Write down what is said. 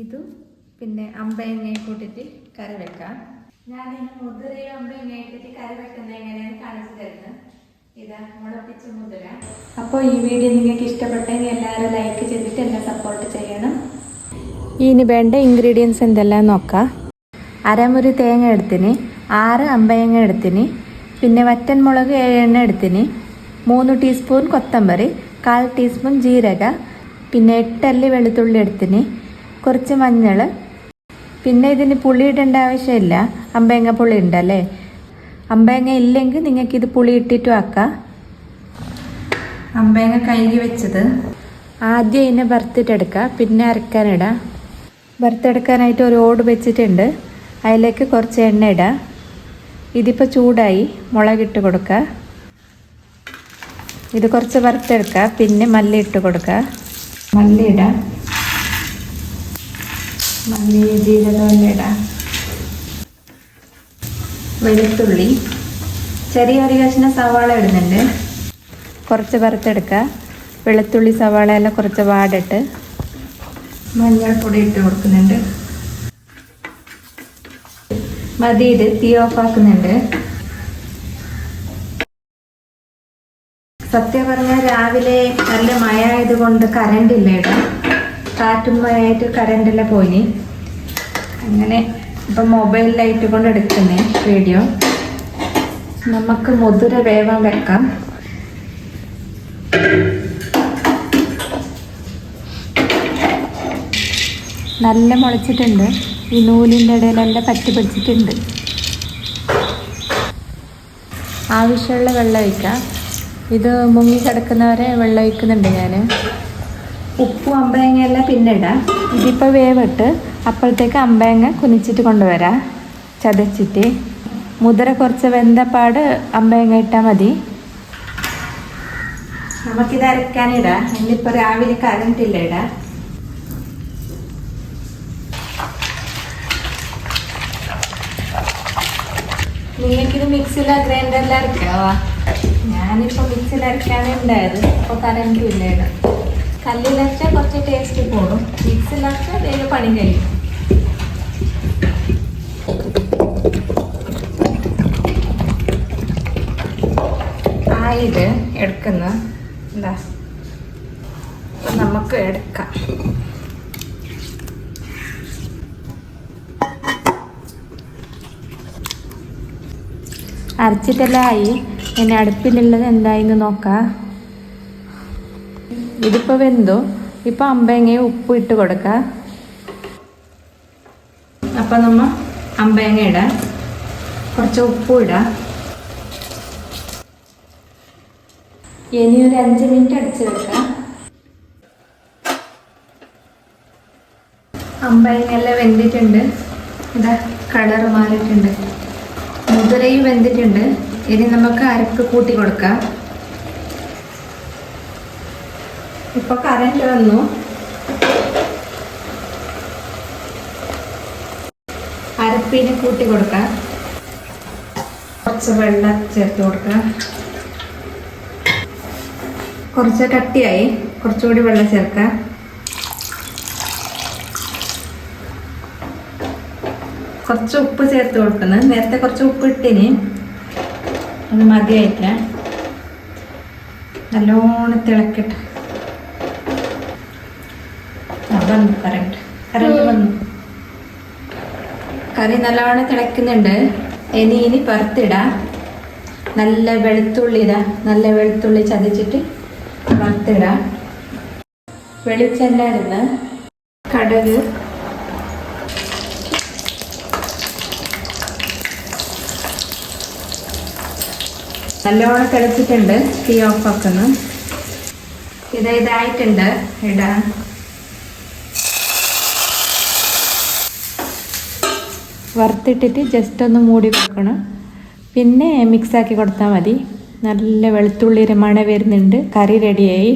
ഇതും പിന്നെ അമ്പയങ്ങയെ കൂട്ടിട്ട് കറി വെക്കാം. ഞാൻ മുതിരയും അമ്പയങ്ങയെ ഇട്ടിട്ട് കറി വെക്കുന്നത് എങ്ങനെയാണ് കാണിച്ചു തരുന്നത് ഇതാ മുളപ്പിച്ച മുതിര അപ്പോൾ ഈ വീഡിയോ നിങ്ങൾക്ക് ഇഷ്ടപ്പെട്ടെങ്കിൽ എല്ലാവരും ലൈക്ക് ചെയ്തിട്ട് എന്നെ സപ്പോർട്ട് ചെയ്യണം. ഇനി വേണ്ട ഇൻഗ്രീഡിയൻസ് എന്തെല്ലാം നോക്കാം. അരമുറി തേങ്ങ എടുത്തിന് ആറ് അമ്പയങ്ങ എടുത്തിന് പിന്നെ വറ്റൻ മുളക് ഏഴെണ്ണ എടുത്തിന് മൂന്ന് ടീസ്പൂൺ കൊത്തമ്പറി കാൽ ടീസ്പൂൺ ജീരക പിന്നെ എട്ടല്ലി വെളുത്തുള്ളി എടുത്തിന് കുറച്ച് മഞ്ഞൾ പിന്നെ ഇതിന് പുളി ഇടേണ്ട ആവശ്യമില്ല. അമ്പയങ്ങ പുളി ഉണ്ടല്ലേ? അമ്പയങ്ങ ഇല്ലെങ്കിൽ നിങ്ങൾക്ക് ഇത് പുളി ഇട്ടിട്ടും ആക്കാം. അമ്പയങ്ങ കഴുകി വെച്ചത്. ആദ്യം ഇതിനെ വറുത്തിട്ടെടുക്കുക പിന്നെ അരക്കാനിടാം. വറുത്തെടുക്കാനായിട്ട് ഒരു ഓട് വെച്ചിട്ടുണ്ട്. അതിലേക്ക് കുറച്ച് എണ്ണ ഇടാം. ഇതിപ്പോൾ ചൂടായി. മുളകിട്ട് കൊടുക്കുക ഇത് കുറച്ച് വറുത്തെടുക്കുക പിന്നെ മല്ലി ഇട്ട് കൊടുക്കുക മല്ലി ഇടാം. മല്ലി ജീരകം ഇടാം വെളുത്തുള്ളി. ചെറിയ ഒരു കഷ്ണം സവാള ഇടുന്നുണ്ട്. കുറച്ച് വറുത്തെടുക്കുക. വെളുത്തുള്ളി സവാള എല്ലാം കുറച്ച് വാടിട്ട് മഞ്ഞൾപ്പൊടി ഇട്ട് കൊടുക്കുന്നുണ്ട്. മതി ഇത് തീ ഓഫ് ആക്കുന്നുണ്ട്. സത്യം പറഞ്ഞാൽ രാവിലെ നല്ല മഴ ആയതുകൊണ്ട് കറണ്ട് ഇല്ല ഇവിടെ. കാറ്റും മഴയായിട്ട് കറണ്ടെല്ലാം പോയി അങ്ങനെ ഇപ്പം മൊബൈൽ ലൈറ്റ് കൊണ്ട് എടുക്കുന്നേ വീഡിയോ നമുക്ക് മുതിര വേവാൻ വെക്കാം. നല്ല മുളച്ചിട്ടുണ്ട്. ഈ നൂലിന്റെ ഇടയിലെല്ലാം പറ്റി പിടിച്ചിട്ടുണ്ട്. ആവശ്യമുള്ള വെള്ളം ഒഴിക്കാം. ഇത് മുങ്ങി കിടക്കുന്നവരെ വെള്ളം ഒഴിക്കുന്നുണ്ട് ഞാൻ ഉപ്പും അമ്പയങ്ങയെല്ലാം പിന്നെ ഇടാം. ഇതിപ്പോൾ വേവിട്ട് അപ്പോഴത്തേക്ക് അമ്പയങ്ങ കുനിച്ചിട്ട് കൊണ്ടുവരാം. ചതച്ചിട്ട്. മുതിര കുറച്ച് വെന്തപ്പാട് അമ്പയങ്ങ ഇട്ടാൽ മതി. നമുക്കിത് അരക്കാനിടാം എന്നിപ്പോൾ രാവിലെ കരണ്ടില്ല ഇടാം. നിങ്ങൾക്കിത് മിക്സിയിലോ ഗ്രൈൻഡറിലോ അരക്കാവാ? ഞാനിപ്പോൾ മിക്സിയിൽ അരക്കാനേ ഉണ്ടായത്. അപ്പോൾ കറണ്ടും ഇല്ല ഇവിടെ കല്ലിലരച്ചാൽ കുറച്ച് ടേസ്റ്റ് കൂടും. മിക്സിലച്ച വേഗം പണി കഴിയും. ആ ഇത് എടുക്കുന്ന നമുക്ക് എടുക്കാം. അരച്ചിട്ടെല്ലാം ആയി. പിന്നെ അടുപ്പിലുള്ളത് എന്തായിന്ന് നോക്കാം. ഇതിപ്പോൾ വെന്തു? ഇപ്പോൾ അമ്പയങ്ങയും ഉപ്പ് ഇട്ട് കൊടുക്കുക അപ്പം നമ്മ അമ്പയങ്ങ ഇടാം കുറച്ച് ഉപ്പും ഇടാം. ഇനി ഒരു അഞ്ച് മിനിറ്റ് അടിച്ച് വെക്കാം. അമ്പയങ്ങെല്ലാം വെന്തിട്ടുണ്ട്. ഇതാ കളർ മാറിയിട്ടുണ്ട്. മുതിരയും വെന്തിട്ടുണ്ട്. ഇനി നമുക്ക് അരക്ക് കൂട്ടി കൊടുക്കാം. ഇപ്പൊ കറണ്ട് വന്നു. അരപ്പിന് കൂട്ടി കൊടുക്കാം. കുറച്ച് വെള്ളം ചേർത്ത് കൊടുക്കാം. കുറച്ച് കട്ടിയായി. കുറച്ചുകൂടി വെള്ളം ചേർക്കാം. കുറച്ച് ഉപ്പ് ചേർത്ത് കൊടുക്കുന്നത് നേരത്തെ കുറച്ച് ഉപ്പ് ഇട്ടിന്. അത് മതിയായിട്ടില്ല. നല്ലോണം തിളക്കിട്ട്. വന്നു കറണ്ട് കറണ്ട് വന്നു. കറി നല്ലവണ്ണം തിളക്കുന്നുണ്ട് ഇനി ഇനി പറത്തിടാ നല്ല വെളുത്തുള്ളി ഇതാ. നല്ല വെളുത്തുള്ളി ചതച്ചിട്ട് വറുത്തിടാം. വെളിച്ചെണ്ണ ഇടുന്ന കടുക്. നല്ലോണം തിളച്ചിട്ടുണ്ട്. തീ ഓഫ് ആക്കുന്നു. ഇത് ഇതായിട്ടുണ്ട്. ഇടാം. വറുത്തിട്ടിട്ട് ജസ്റ്റ് ഒന്ന് മൂടി വെക്കണം. പിന്നെ മിക്സാക്കി കൊടുത്താൽ മതി. നല്ല വെളുത്തുള്ളിയുടെ മണ വരുന്നുണ്ട്. കറി റെഡിയായി